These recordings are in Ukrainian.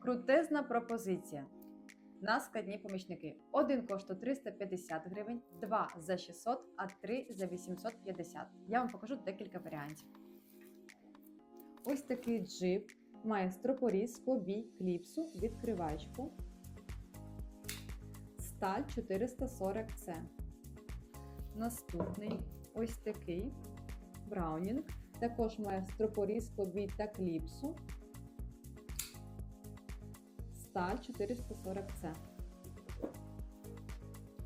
Крутезна пропозиція. На складні помічники. Один коштує 350 гривень, два за 600, а три за 850. Я вам покажу декілька варіантів. Ось такий джип має стропоріз, побій, кліпсу, відкривачку. Сталь 440C. Наступний ось такий Браунінг. Також має стропоріз, побій та кліпсу. Сталь 440C.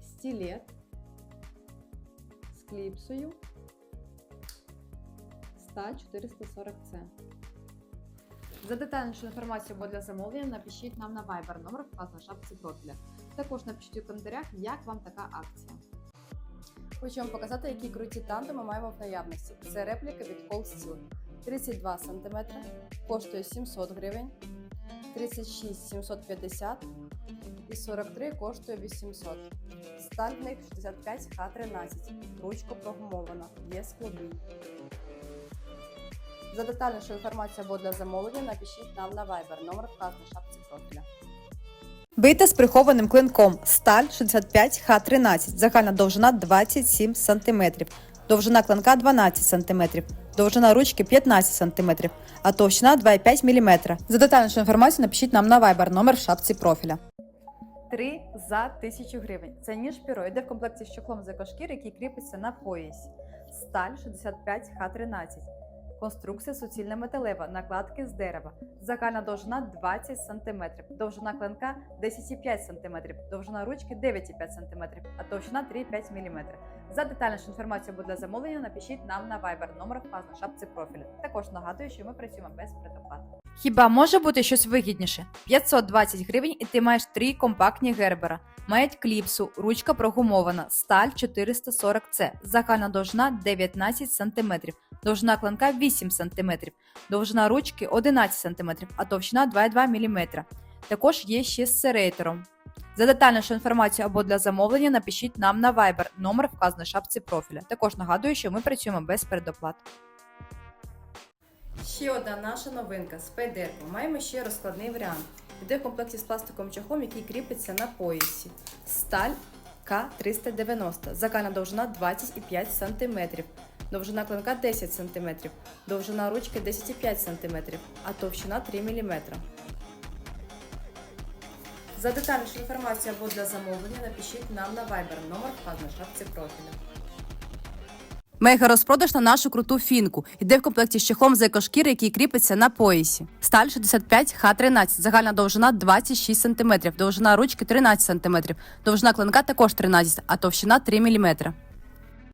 Стілет з кліпсою. Сталь 440C. За детальнішу інформацію або для замовлення напишіть нам на Viber номер вказано в шапці профіля. Також напишіть у коментарях, як вам така акція. Хочу вам показати, які круті танди ми маємо в наявності. Це репліка від Cold Steel. 32 см, коштує 700 гривень, 36 750 і 43 коштує 800. Сталь в них 65 Х13, ручка прогумована, є складний. За детальнішу інформацію або для замовлення напишіть нам на Viber, номер вказаний в шапці профіля. Бийте з прихованим клинком. Сталь 65 Х13. Загальна довжина 27 см. Довжина клинка 12 см. Довжина ручки 15 см, а товщина 2,5 мм. За детальнішу інформацію напишіть нам на Viber, номер в шапці профіля. 3 за 1000 гривень. Це ніж піро йде в комплекті з чохлом з екошкір, який кріпиться на поясі. Сталь 65 Х13. Конструкція суцільна металева, накладки з дерева. Загальна довжина 20 см, довжина клинка 10,5 см, довжина ручки 9,5 см, а товщина 3,5 мм. За детальнішу інформацію для замовлення напишіть нам на Viber, номер вказано в шапці профілю. Також нагадую, що ми працюємо без предоплати. Хіба може бути щось вигідніше? 520 гривень і ти маєш три компактні гербера. Мають кліпсу, ручка прогумована, сталь 440C, загальна довжина 19 см, довжина клинка 8 см, довжина ручки 11 см, а товщина 2,2 мм. Також є ще з серейтером. За детальнішу інформацію або для замовлення напишіть нам на Viber, номер вказаний в шапці профіля. Також нагадую, що ми працюємо без передоплат. Ще одна наша новинка з пайдерку. Маємо ще розкладний варіант. Йде в комплекті з пластиковим чохлом, який кріпиться на поясі. Сталь К390. Загальна довжина 25 см. Довжина клинка 10 см. Довжина ручки 10,5 см, а товщина 3 мм. За детальнішу інформацію або для замовлення напишіть нам на Viber, номер вказаний в шапці профіля. Мега розпродаж на нашу круту фінку. Йде в комплекті з чехлом з екошкіри, який кріпиться на поясі. Сталь 65 Х13, загальна довжина 26 см, довжина ручки 13 см, довжина клинка також 13, а товщина 3 мм.